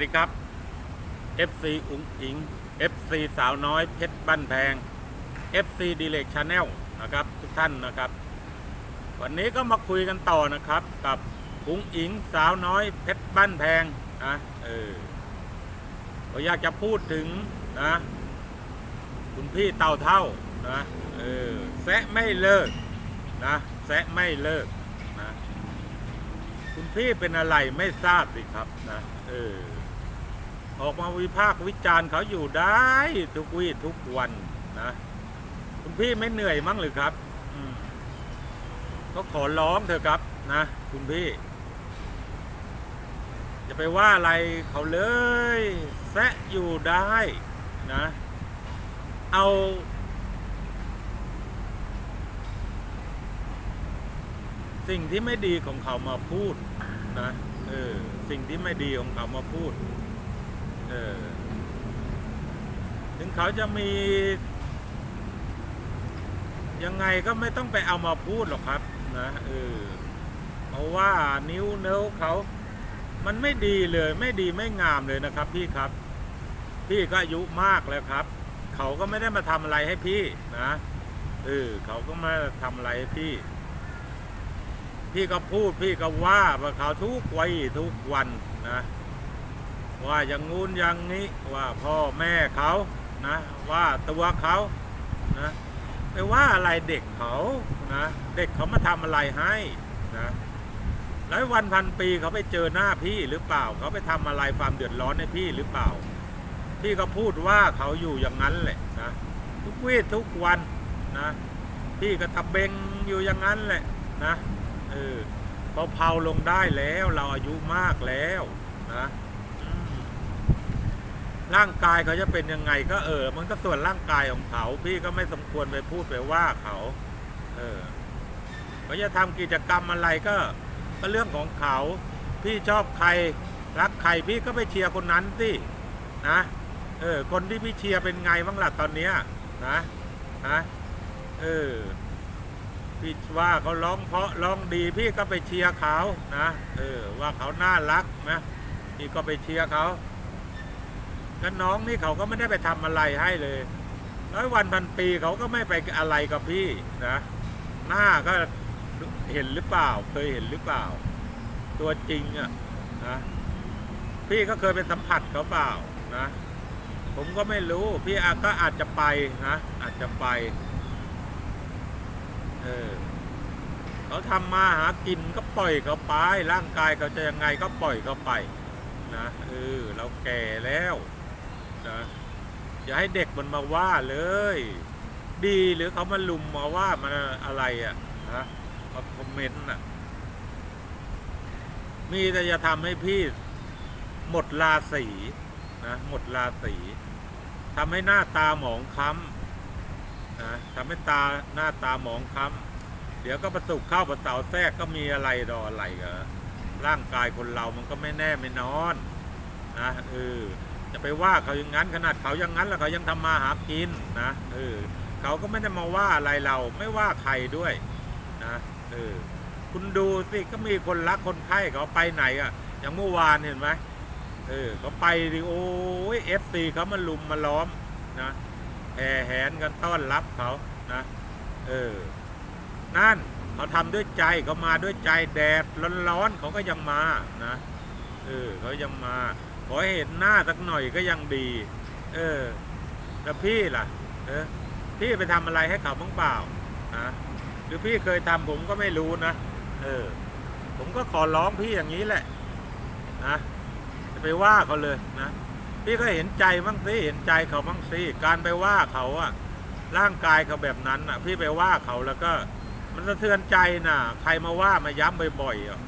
ดีครับ FC อุ๋งอิง FC สาวน้อยเพชรบ้านแพง FC d i l e c Channel นะครับทุกท่านนะครับ วันนี้ก็มาคุยกันต่อนะครับกับอุ๋งอิงสาวน้อยเพชรบ้านแพงนะเออก็อยากจะพูดถึงนะคุณพี่เต่าเท่านะเออแซะไม่เลิกนะแซะไม่เลิกนะคุณพี่เป็นอะไรไม่ทราบสิครับนะเออ ออกมาวิพากษ์วิจารณ์เขาอยู่ได้ทุกวี่ทุกวันนะคุณพี่ไม่เหนื่อยมั้งหรือครับก็ขอร้องเถอะครับนะคุณพี่จะไปว่าอะไรเขาเลยแซะอยู่ได้นะ เอา สิ่งที่ไม่ดีของเขามาพูดนะเออสิ่งที่ไม่ดีของเขามาพูด เออ ถึงเขาจะมี ยังไงก็ไม่ต้องไปเอามาพูดหรอกครับนะเออเพราะว่านิ้วเนิ้วเขามันไม่ดีเลยไม่ดีไม่งามเลยนะครับ พี่ครับ พี่ก็อายุมากแล้วครับ เขาก็ไม่ได้มาทำอะไรให้พี่นะเออเขาก็มาทำอะไรให้พี่ พี่ก็พูดพี่ก็ว่าว่าเขาทุกวัยทุกวันนะ ว่าอย่างงู้นอย่างนี้ว่าพ่อแม่เขานะว่าตัวเขานะไปว่าอะไรเด็กเขานะเด็กเขามาทำอะไรให้นะแล้ววันพันปีเขาไปเจอหน้าพี่หรือเปล่า เขาไปทำอะไรความเดือดร้อนให้พี่หรือเปล่า พี่ก็พูดว่าเขาอยู่อย่างนั้นแหละนะทุกวี่ทุกวันนะพี่ก็ตะเบงอยู่อย่างนั้นแหละนะเออพอเผาลงได้แล้วเราอายุมากแล้วนะ ร่างกายเขาจะเป็นยังไงก็เออ มันก็ส่วนร่างกายของเขา พี่ก็ไม่สมควรไปพูดไปว่าเขา เออเขาจะทำกิจกรรมอะไรก็ ก็เรื่องของเขา พี่ชอบใครรักใครพี่ก็ไปเชียร์คนนั้นสินะเออ คนที่พี่เชียร์เป็นไงบ้างล่ะตอนเนี้ยนะนะเออพี่ว่าเขาร้องเพราะร้องดีพี่ก็ไปเชียร์เขานะเออว่าเขาน่ารักนะพี่ก็ไปเชียร์เขา แล้วน้องนี่เขาก็ไม่ได้ไปทำอะไรให้เลย ร้อยวันพันปีเขาก็ไม่ไปอะไรกับพี่นะ หน้าก็เห็นหรือเปล่า เคยเห็นหรือเปล่า ตัวจริงอะนะพี่ก็เคยไปสัมผัสเขาเปล่านะ ผมก็ไม่รู้ พี่อาก็อาจจะไปนะอาจจะไป เออเขาทำมาหากินก็ปล่อยเขาไป ร่างกายเขาจะยังไงก็ปล่อยเขาไปนะเออเราแก่แล้ว นะอย่าให้เด็กมันมาว่าเลย ดีหรือเขามาลุมมาว่ามันอะไรอะนะมาคอมเมนต์อะ มีแต่จะทำให้พี่หมดราศีนะหมดราศีทำให้หน้าตาหมองคล้ำนะทำให้ตาหน้าตาหมองคล้ำเดี๋ยวก็ประสุกเข้าประเสาแทรกก็มีอะไรดออะไรกัร่างกายคนเรามันก็ไม่แน่ไม่นอน นะเออ จะไปว่าเขาอย่างนั้นขนาดเขาอย่างนั้นแล้วเขายังทำมาหากินนะเออเขาก็ไม่ได้มาว่าอะไรเราไม่ว่าใครด้วยนะเออคุณดูสิก็มีคนรักคนไข้เขาไปไหนอะอย่างเมื่อวานเห็นไหมเออเขาไปดิโอ้ยเอฟซีเขามาลุมมาล้อมนะแห่แหนกันต้อนรับเขานะเออนั่นเขาทำด้วยใจเขามาด้วยใจแดดร้อนๆเขาก็ยังมานะเออเขายังมา ขอเห็นหน้าสักหน่อยก็ยังดี เออ แล้วพี่ล่ะ เออ พี่ไปทำอะไรให้เขาบ้างเปล่านะหรือพี่เคยทำผมก็ไม่รู้นะ เออ ผมก็ขอร้องพี่อย่างนี้แหละ นะจะไปว่าเขาเลยนะ พี่ก็เห็นใจบ้างสิ เห็นใจเขาบ้างสิ การไปว่าเขาอะร่างกายเขาแบบนั้นอะพี่ไปว่าเขาแล้วก็ มันสะเทือนใจนะใครมาว่ามาย้ำบ่อยๆอะ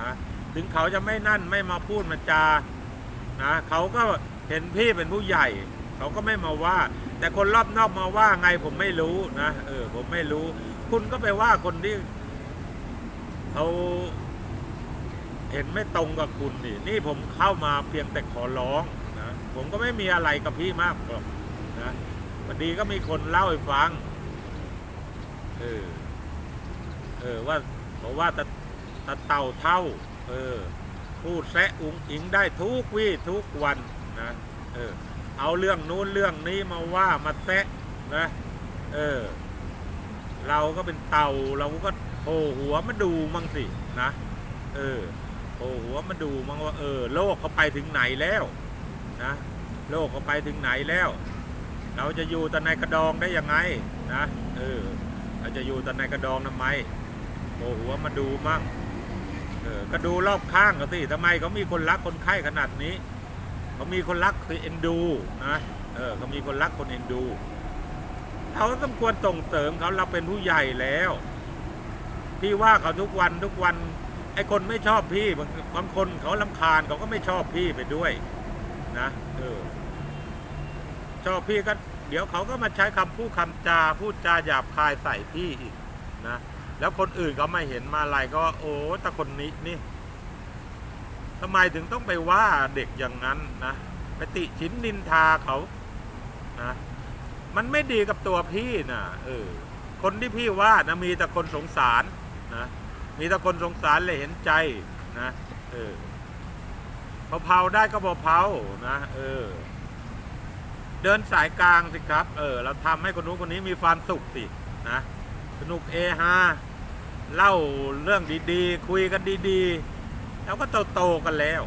นะถึงเขาจะไม่นั่นไม่มาพูดมาจา นะเขาก็เห็นพี่เป็นผู้ใหญ่ เขาก็ไม่มาว่า แต่คนรอบนอกมาว่าไงผมไม่รู้นะเออ ผมไม่รู้ คุณก็ไปว่าคนที่เขาเห็นไม่ตรงกับคุณนี่นี่ผมเข้ามาเพียงแต่ขอร้องนะผมก็ไม่มีอะไรกับพี่มากหรอกนะพอดีก็มีคนเล่าให้ฟังเออเออว่าบอกว่าตะตะเต่าเท่า เออ พูดแซะอุงอิงได้ทุกวี่ทุกวันนะเออเอาเรื่องนู้นเรื่องนี้มาว่ามาแซะนะเออเราก็เป็นเต่าเราก็โผล่หัวมาดูมั่งสินะเออโผล่หัวมาดูมั่งว่าเออโลกเขาไปถึงไหนแล้วนะโลกเขาไปถึงไหนแล้ว เราจะอยู่แต่ในกระดองได้ยังไงนะเออเราจะอยู่แต่ในกระดองทำไมโผล่หัวมาดูมั่ง ก็ดูรอบข้างเขาสิทำไมเขามีคนรักคนไข้ขนาดนี้เขามีคนรักคือเอ็นดูนะเออเขามีคนรักคนเอ็นดูเขาต้องควรส่งเสริมเขาเราเป็นผู้ใหญ่แล้วพี่ว่าเขาทุกวันทุกวันไอ้คนไม่ชอบพี่บางบางคนเขาลำคาญเขาก็ไม่ชอบพี่ไปด้วย นะเออชอบพี่ก็เดี๋ยวเขาก็มาใช้คำพูดคำจาพูดจาหยาบคายใส่พี่อีกนะ แล้วคนอื่นเขาไม่เห็นมาอะไรก็โอ้แต่คนนี้นี่ทำไมถึงต้องไปว่าเด็กอย่างนั้นนะไปติชินนินทาเขานะมันไม่ดีกับตัวพี่นะเออคนที่พี่ว่านะมีแต่คนสงสารนะมีแต่คนสงสารเลยเห็นใจนะเออเผาๆได้ก็เผาๆนะ เออ เดินสายกลางสิครับ เออ เราทำให้คนนู้นคนนี้มีความสุขสินะสนุกเอฮา เล่าเรื่องดีๆ คุยกันดีๆ เราก็โตๆกันแล้ว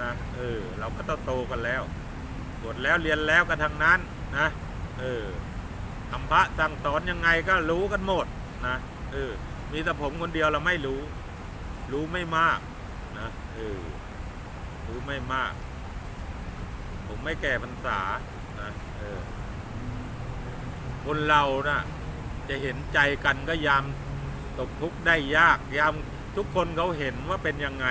นะเออเราก็โตๆกันแล้วบวชแล้วเรียนแล้วกันทางนั้นนะเออทำพระสั่งสอนยังไงก็รู้กันหมดนะเออมีแต่ผมคนเดียวเราไม่รู้ รู้ไม่มากนะเออรู้ไม่มาก ผมไม่แก่พรรษานะเออคนเรานะ่ะจะเห็นใจกันก็ยาม ตกทุกข์ได้ยากยามทุกคนเขาเห็นว่าเป็นยังไง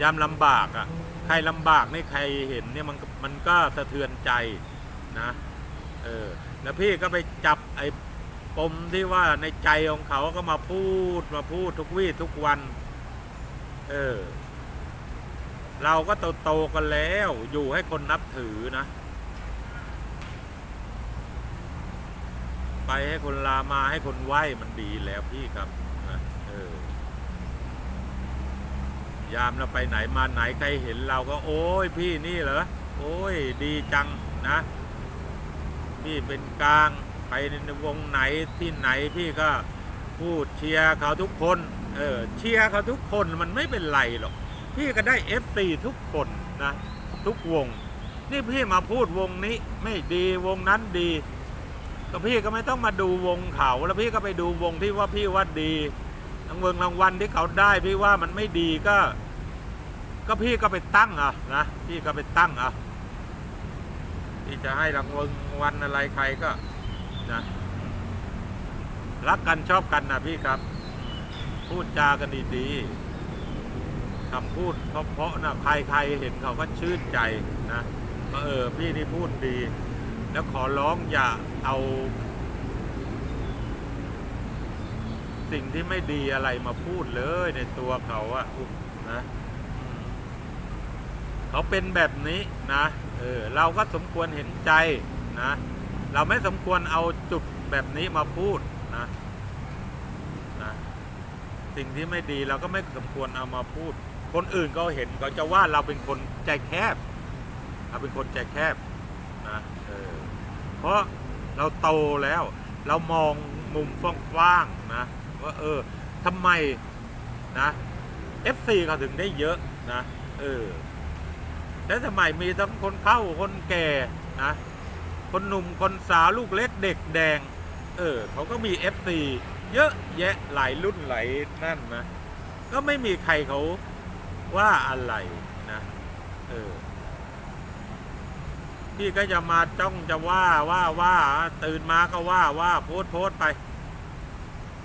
ยามลำบากอะ่ะ ใครลำบากไม่ใครเห็นเนี่ยมันมันก็สะเทือนใจนะเออแล้วพี่ก็ไปจับไอ้ปมที่ว่าในใจของเขาก็มาพูดมาพูดทุกวี่ทุกวัน เออ เราก็โตโตกันแล้ว อยู่ให้คนนับถือนะ ไปให้คนลามาให้คนไหวมันดีแล้วพี่ครับนะเออยามเราไปไหนมาไหนใครเห็นเราก็ โอ้ยพี่นี่เหรอโอ้ยดีจังนะพี่เป็นกลางไปในวงไหนที่ไหนพี่ก็พูดเชียร์เขาทุกคน เออเชียร์เขาทุกคนมันไม่เป็นไรหรอก พี่ก็ได้เอฟซีทุกคนนะ ทุกวง นี่พี่มาพูดวงนี้ไม่ดีวงนั้นดี ก็พี่ก็ไม่ต้องมาดูวงเขาแล้วพี่ก็ไปดูวงที่ว่าพี่ว่าดีรางวัลรางวัลที่เขาได้พี่ว่ามันไม่ดีก็ ก็พี่ก็ไปตั้งอะนะพี่ก็ไปตั้งอะที่จะให้รางวัลรางวัลอะไรใครก็นะรักกันชอบกันนะพี่ครับ พูดจากันดีๆคำพูดเพราะๆนะใครๆเห็นเขาก็ชื่นใจนะเออพี่นี่พูดดี แล้วขอร้องอย่าเอา สิ่งที่ไม่ดีอะไรมาพูดเลยในตัวเขาอะนะอืมเขาเป็นแบบนี้นะเออเราก็สมควรเห็นใจนะ เราไม่สมควรเอาจุดแบบนี้มาพูดนะนะสิ่งที่ไม่ดีเราก็ไม่สมควรเอามาพูด คนอื่นก็เห็นเขาจะว่าเราเป็นคนใจแคบเราเป็นคนใจแคบ นะเออเพราะเราโตแล้ว เรามองมุมฟ้างๆนะว่าเออทำไมนะ FC เขาถึงได้เยอะนะเออแล้วทำไมมีทั้งคนเข้าคนแก่นะคนหนุ่มคนสาวลูกเล็กเด็กแดง เออเขาก็มี FC เยอะแยะหลายรุ่นหลายนั่นนะก็ไม่มีใครเขาว่าอะไรนะเออ พี่ก็จะมาจ้องจะว่าว่าว่า ตื่นมาก็ว่าว่าโพสโพสไป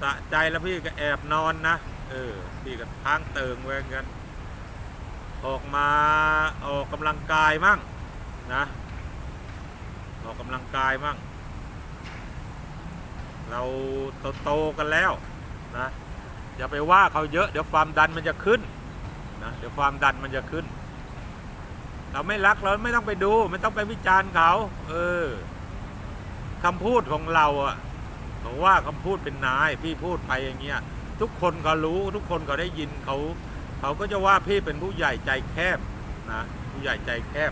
สะใจแล้วพี่ก็แอบนอนนะเออพี่ก็ทางเติงไว้กันออกมาออกกำลังกายมั่งนะออกกำลังกายมั่ง เราโตๆกันแล้วนะอย่าไปว่าเขาเยอะเดี๋ยวความดันมันจะขึ้นนะเดี๋ยวความดันมันจะขึ้น เราไม่รักเราไม่ต้องไปดู ไม่ต้องไปวิจารณ์เขา เออคำพูดของเราอะผมว่าคำพูดเป็นนาย พี่พูดไปอย่างเงี้ย ทุกคนก็รู้ ทุกคนก็ได้ยินเขา เขาก็จะว่าพี่เป็นผู้ใหญ่ใจแคบนะผู้ใหญ่ใจแคบ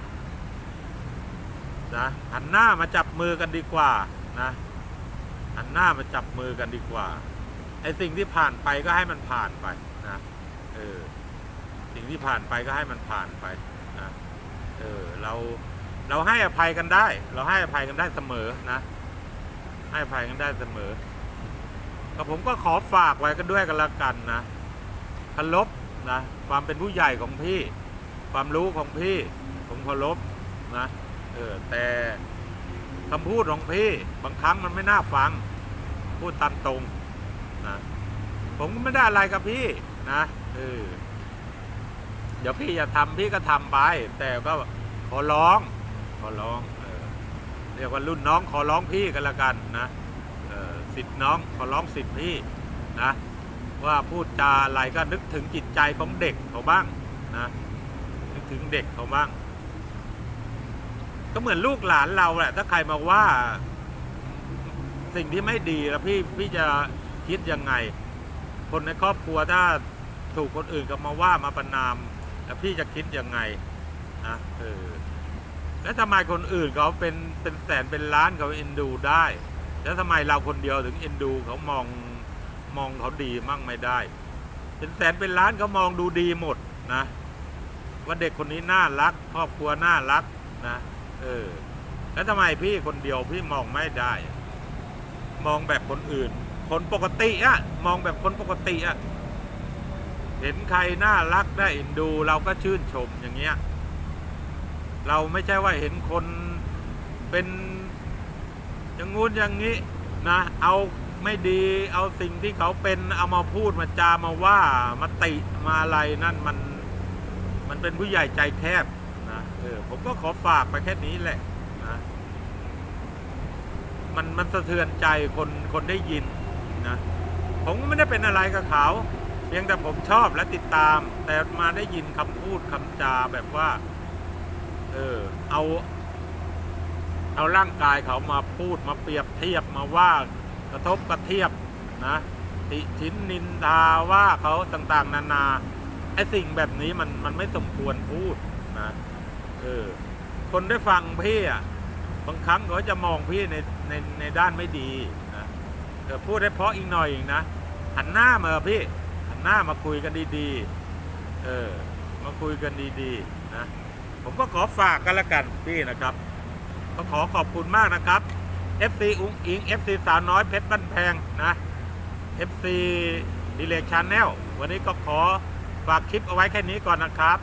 นะหันหน้ามาจับมือกันดีกว่านะหันหน้ามาจับมือกันดีกว่าไอ้สิ่งที่ผ่านไปก็ให้มันผ่านไปนะเออสิ่งที่ผ่านไปก็ให้มันผ่านไป เออเราเราให้อภัยกันได้ เราให้อภัยกันได้เสมอนะ ให้อภัยกันได้เสมอก็ผมก็ขอฝากไว้กันด้วยกันละกันนะเคารพนะความเป็นผู้ใหญ่ของพี่ ความรู้ของพี่ผมเคารพนะเออแต่คำพูดของพี่บางครั้งมันไม่น่าฟัง พูดตามตรงนะผมก็ไม่ได้อะไรกับพี่นะเออ เดี๋ยวพี่จะทำพี่ก็ทำไป แต่ก็ขอร้อง ขอร้องเออเรียกว่ารุ่นน้องขอร้องพี่กันละกันนะเออสิทธิ์น้องขอร้องสิทธิ์พี่นะว่าพูดจาอะไรก็นึกถึงจิตใจของเด็กเขาบ้างนะนึกถึงเด็กเขาบ้าง ก็เหมือนลูกหลานเราแหละ ถ้าใครมาว่า สิ่งที่ไม่ดีแล้วพี่พี่จะคิดยังไง คนในครอบครัวถ้าถูกคนอื่นก็มาว่ามาประนาม แล้วพี่จะคิดยังไงนะเออแล้วทำไมคนอื่นเขาเป็นเป็นแสนเป็นล้านเขาเอ็นดูได้ แล้วทำไมเราคนเดียวถึงเอ็นดูเขามองมองเขาดีมั่งไม่ได้ เป็นแสนเป็นล้านเขามองดูดีหมดนะว่าเด็กคนนี้น่ารักครอบครัวน่ารักนะเออ แล้วทำไมพี่คนเดียวพี่มองไม่ได้ มองแบบคนอื่น คนปกติอะมองแบบคนปกติอะ เห็นใครน่ารักได้เอ็นดู เราก็ชื่นชมอย่างเงี้ย เราไม่ใช่ว่าเห็นคนเป็นอย่างงู้นอย่างนี้นะ เอาไม่ดีเอาสิ่งที่เขาเป็นเอามาพูดมาจามาว่ามาติมาอะไรนั่นมันมันเป็นผู้ใหญ่ใจแคบนะเออผมก็ขอฝากไปแค่นี้แหละนะมันมันสะเทือนใจคนคนได้ยินนะผมก็ไม่ได้เป็นอะไรกับเขา พียงแต่ผมชอบและติดตาม แต่มาได้ยินคำพูดคำจาแบบว่า เออ เอา เอาร่างกายเขามาพูดมาเปรียบเทียบมาว่ากระทบกระเทียบนะติชินนินทาว่าเขาต่าง ๆ นานาไอสิ่งแบบนี้มันมันไม่สมควรพูดนะเออ คนได้ฟังพี่อะบางครั้งเขาจะมองพี่ในในในด้านไม่ดีนะเออพูดให้เพราะอีกหน่อยอีกนะหันหน้ามาพี่ หน้ามาคุยกันดีๆ เออ มาคุยกันดีๆ นะ ผมก็ขอฝากกันละกันพี่นะครับ ก็ขอขอบคุณมากนะครับ FC อุ้งอิง FC สาวน้อยเพชรบ้านแพงนะ FC ดีเลกชาแนลวันนี้ก็ขอฝากคลิปเอาไว้แค่นี้ก่อนนะครับ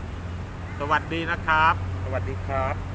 สวัสดีนะครับ สวัสดีครับ